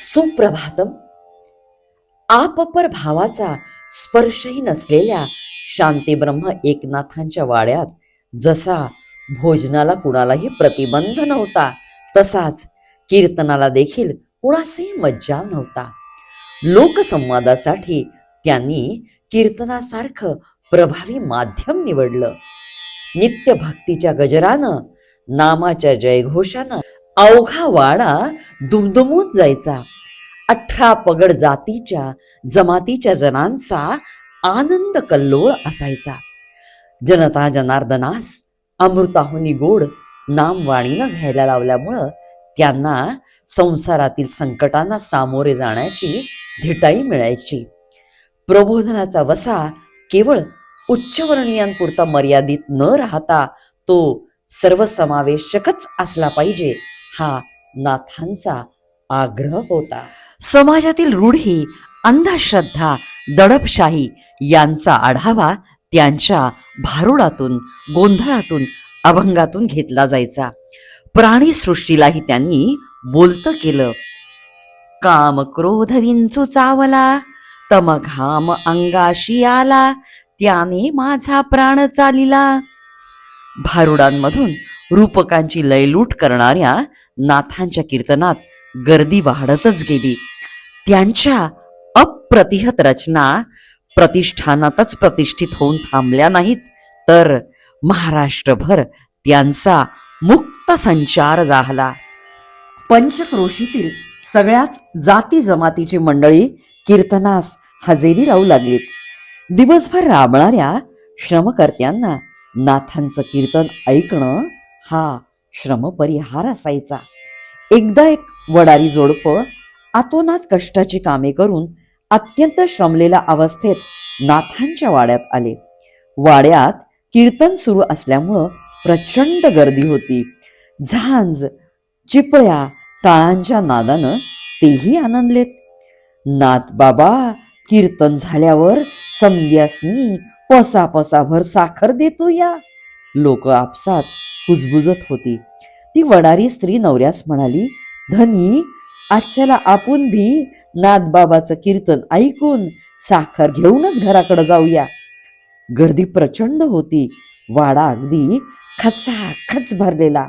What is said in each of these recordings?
सुप्रभातम. आपपर भावाचा स्पर्शही नसलेल्या शांतीब्रह्म एकनाथांच्या वाड्यात जसा भोजनाला कुणालाही प्रतिबंध नव्हता तसाच कीर्तनाला देखील कुणासही मज्जाव नव्हता. लोकसंवादासाठी त्यांनी कीर्तनासारखं प्रभावी माध्यम निवडलं. नित्य भक्तीच्या गजरानं नामाच्या जयघोषानं अवघा वाडा दुमदुमून जायचा. अठरा पगड जातीच्या जमातीच्या जनांचा आनंद कल्लोळ असायचा. जनता जनार्दनास अमृताहुनी गोड नामवाणीनं घ्यायला लावल्यामुळं त्यांना संसारातील संकटांना सामोरे जाण्याची धिटाई मिळायची. प्रबोधनाचा वसा केवळ उच्चवर्णीयांपुरता मर्यादित न राहता तो सर्वसमावेशकच असला पाहिजे हा नाथांचा आग्रह होता. समाजातील रूढी अंधश्रद्धा दडपशाही यांचा आढावा त्यांच्या भारुडातून गोंधळातून अभंगातून घेतला जायचा. प्राणीसृष्टीलाही त्यांनी बोलत केलं. काम क्रोध विंचू चावला तम घाम अंगाशी आला त्याने माझा प्राण चालिला. भारुडांमधून रूपकांची लयलूट करणाऱ्या नाथांच्या कीर्तनात गर्दी वाढतच गेली. त्यांच्या अप्रतिहत रचना प्रतिष्ठानातच प्रतिष्ठित होऊन थांबल्या नाहीत. तर महाराष्ट्रभर त्यांचा मुक्त संचार झाला. पंचक्रोशीतील सगळ्याच जाती जमातीची मंडळी कीर्तनास हजेरी लावू लागलीत. दिवसभर राबणाऱ्या श्रमकर्त्यांना नाथांचं कीर्तन ऐकणं हा श्रमपरिहार असायचा. एकदा एक वडारी जोडप आतोनाच कष्टाची कामे करून अत्यंत श्रमलेल्या अवस्थेत नाथांच्या वाड्यात आले. वाड्यात कीर्तन सुरू असल्यामुळं प्रचंड गर्दी होती. झांज चिपळ्या टाळांच्या नादानं तेही आनंदलेत. नाथ बाबा कीर्तन झाल्यावर संध्यासनी पसा पसाभर साखर देतो या. लोक आपसात कुजबुजत होती. ती वडारी स्त्री नवऱ्यास म्हणाली धनी आजच्याला आपण भी नाथबाबाचं कीर्तन ऐकून साखर घेऊनच घराकडे जाऊया. गर्दी प्रचंड होती. वाडा अगदी खचाखच भरलेला.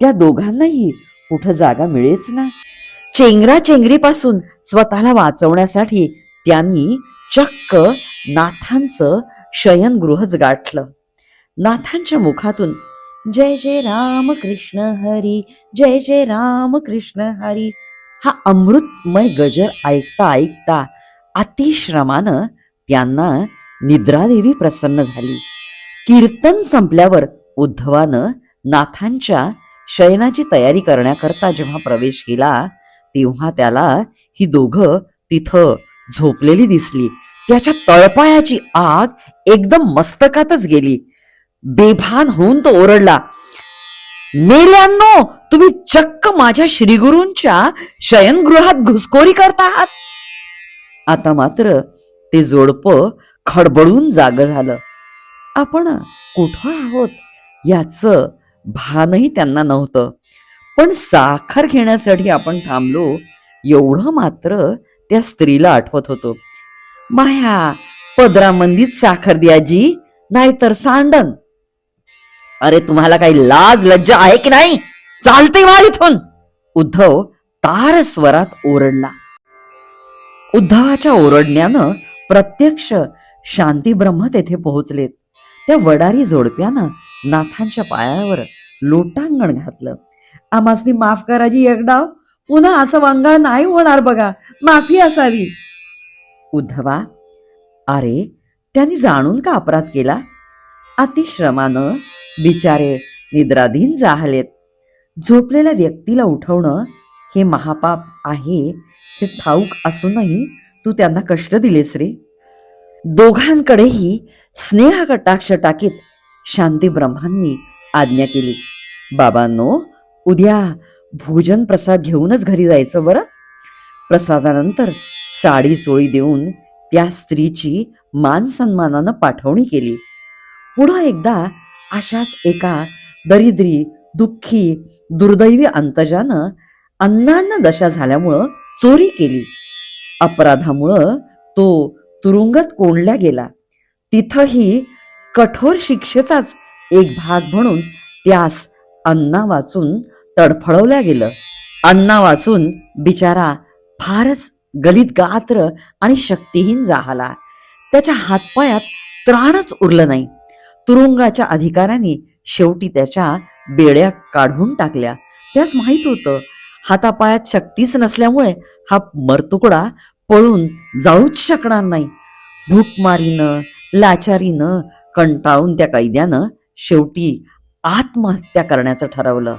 त्या दोघांनाही कुठं जागा मिळेच ना. चेंगरा चेंगरीपासून स्वतःला वाचवण्यासाठी त्यांनी चक्क नाथांचं शयनगृहच गाठलं. नाथांच्या मुखातून जय जय राम कृष्ण हरी जय जय राम कृष्ण हरी. हा अमृतमय गजर ऐकता ऐकता अतिश्रमानं त्यांना निद्रादेवी प्रसन्न झाली. कीर्तन संपल्यावर उद्धवानं नाथांच्या शयनाची तयारी करण्याकरता जेव्हा प्रवेश केला तेव्हा त्याला ही दोघं तिथं झोपलेली दिसली. त्याच्या तळपायाची आग एकदम मस्तकातच गेली. बेभान होऊन तो ओरडला मेल्यांनो तुम्ही चक्क माझ्या श्रीगुरूंच्या शयनगृहात घुसखोरी करता आहात आता मात्र ते जोडप खडबडून जाग झालं. आपण कुठं आहोत? याच भानही त्यांना नव्हतं. पण साखर घेण्यासाठी आपण थांबलो एवढं मात्र त्या स्त्रीला आठवत होतो. माया पदरामंदीत साखर द्याजी नाहीतर सांडन अरे तुम्हाला काही लाज लज्जा आहे की नाही? चालते वा इथून. उद्धव तार स्वरात ओरडला. उद्धवाच्या ओरडण्यानं प्रत्यक्ष शांती ब्रह्म तेथे पोहोचलेत. त्या वडारी जोडप्यानं नाथांच्या पायावर लोटांगण घातलं. आमासनी माफ कराजी एकडाव पुन्हा असं वांगा नाही होणार बघा. माफी असावी. उद्धवा अरे त्यांनी जाणून का अपराध केला? अतिश्रमानं बिचारे निद्राधीन जाहलेत. झोपलेल्या व्यक्तीला उठवणं हे महापाप आहे हे ठाऊक असूनही तू त्यांना कष्ट दिलेस रे. दोघांकडेही स्नेह कटाक्ष टाकीत शांती ब्रह्मांनी आज्ञा केली. बाबांनो उद्या भोजन प्रसाद घेऊनच घरी जायचं बरं? प्रसादानंतर साडी सोळी देऊन त्या स्त्रीची मान सन्मानानं पाठवणी केली. पुढं एकदा अशाच एका दरिद्री दुःखी दुर्दैवी अंतजानं अन्नान्न दशा झाल्यामुळं चोरी केली. अपराधामुळं तो तुरुंगात कोंडला गेला. तिथंही कठोर शिक्षेचाच एक भाग म्हणून त्यास अन्ना वाचून तडफडवल्या गेलं. अन्ना वाचून बिचारा फारच गलित गात्र आणि शक्तिहीन झाला त्याच्या हातपायात त्राणच उरलं नाही. तुरुंगाच्या अधिकाऱ्यांनी शेवटी त्याच्या बेड्या काढून टाकल्या. त्यास माहीत होतं हातापायात शक्तीच नसल्यामुळे हा मरतुकडा पळून जाऊच शकणार नाही. भूकमारीनं लाचारीनं कंटाळून त्या कैद्यानं शेवटी आत्महत्या करण्याचं ठरवलं.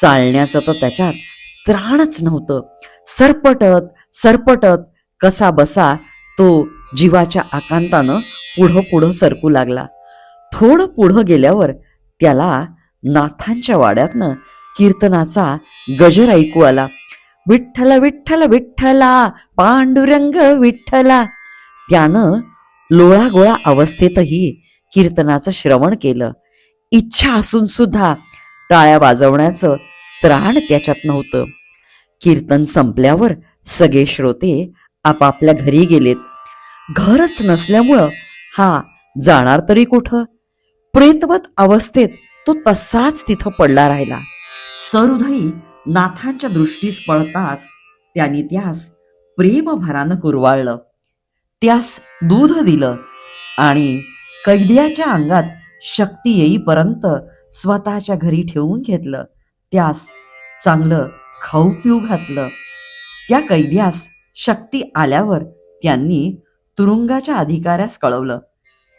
चालण्याचं तर त्याच्यात त्राणच नव्हतं. सरपटत सरपटत कसा बसा तो जीवाच्या आकांतानं पुढं पुढं सरकू लागला. थोडं पुढं गेल्यावर त्याला नाथांच्या वाड्यातनं कीर्तनाचा गजर ऐकू आला. विठ्ठल विठ्ठल विठ्ठला पांडुरंग विठ्ठला. त्यानं लोळागोळा अवस्थेतही कीर्तनाचं श्रवण केलं. इच्छा असून सुद्धा टाळ्या वाजवण्याचं त्राण त्याच्यात नव्हतं. कीर्तन संपल्यावर सगळे श्रोते आपापल्या घरी गेलेत. घरच नसल्यामुळं हा जाणार तरी कुठं? प्रेतवत अवस्थेत तो तसाच तिथं पडला राहिला. सहृदयी नाथांच्या दृष्टीस पळताच त्यांनी त्यास प्रेमभरानं कुरवाळलं. त्यास दूध दिलं आणि कैद्याच्या अंगात शक्ती येईपर्यंत स्वतःच्या घरी ठेवून घेतलं. त्यास चांगलं खाऊ पिऊ घातलं. त्या कैद्यास शक्ती आल्यावर त्यांनी तुरुंगाच्या अधिकाऱ्यास कळवलं.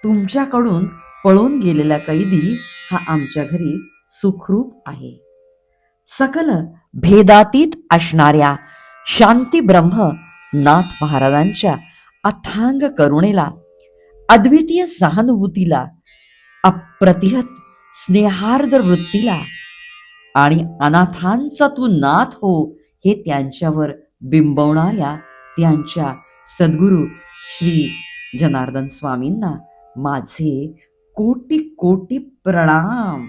तुमच्याकडून पळून गेलेला कैदी हा आमच्या घरी सुखरूप आहे. सकल भेदातीत असणाऱ्या शांती ब्रह्म नाथ महाराजांच्या अथांग करुणेला अद्वितीय सहानुभूतीला अप्रतिहत स्नेहार्द वृत्तीला आणि अनाथांचा तू नाथ हो हे त्यांच्यावर बिंबवणाऱ्या त्यांच्या सद्गुरू श्री जनार्दन स्वामींना माझे कोटी कोटी प्रणाम.